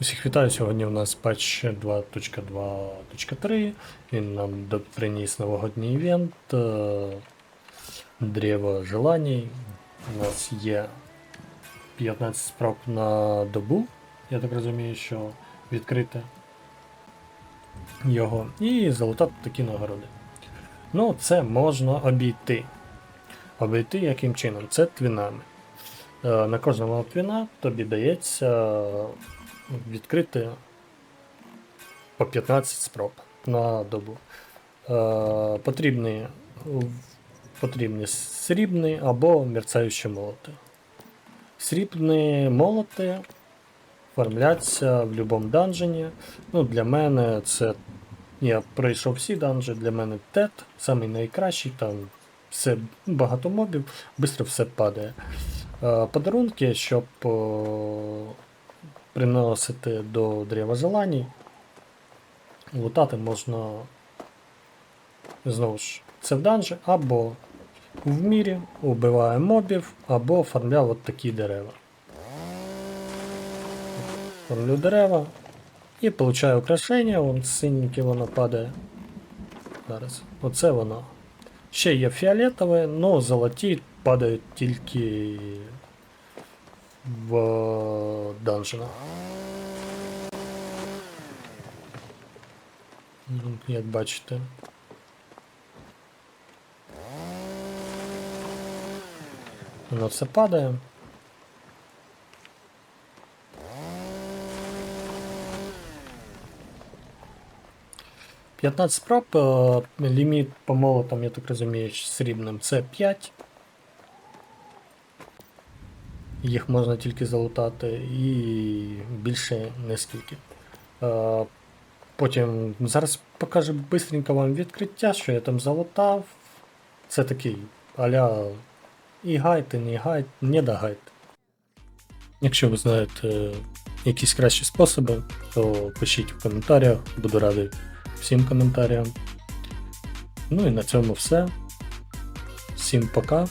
Усіх вітаю. Сьогодні у нас патч 2.2.3. Він нам приніс новогодній івент. е, Древо желаній. У нас є 15 спроб на добу. Я так розумію, що відкрити його. І залутати такі нагороди. Ну, це можна обійти. Обійти яким чином? Це твінами. Е, На кожного твіна тобі дається відкрити по 15 спроб на добу. Е, потрібні, потрібні срібні або мерцаючі молоти. Срібні молоти оформляться в будь-якому данжені. Ну, для мене це. Я пройшов всі данжі, для мене тет, самий найкращий, там все багато мобів, швидко все падає. Е, Подарунки, щоб о, приносити до древа желаній. Лутати можна знову ж це в данжі, або в мірі убиває мобів, або оформляв от такі дерева. Оформлю дерева і получаю украшення, вон синеньке воно падає. Зараз. Оце воно. Ще є фіолетове, але золоті падають тільки в данженах. Ну, Як бачите. Воно все падає. П'ятнадцять спроб, е, ліміт по молотам, я так розумію, срібним це 5. Їх можна тільки залутати і більше не скільки. Е, Потім зараз покажу бистренько вам відкриття, що я там залутав. Це такий аля і гайд, і не гайд, не да гайд. Якщо ви знаєте якісь кращі способи, то пишіть в коментарях, буду радий всім коментарям. Ну і на цьому все. Всім пока.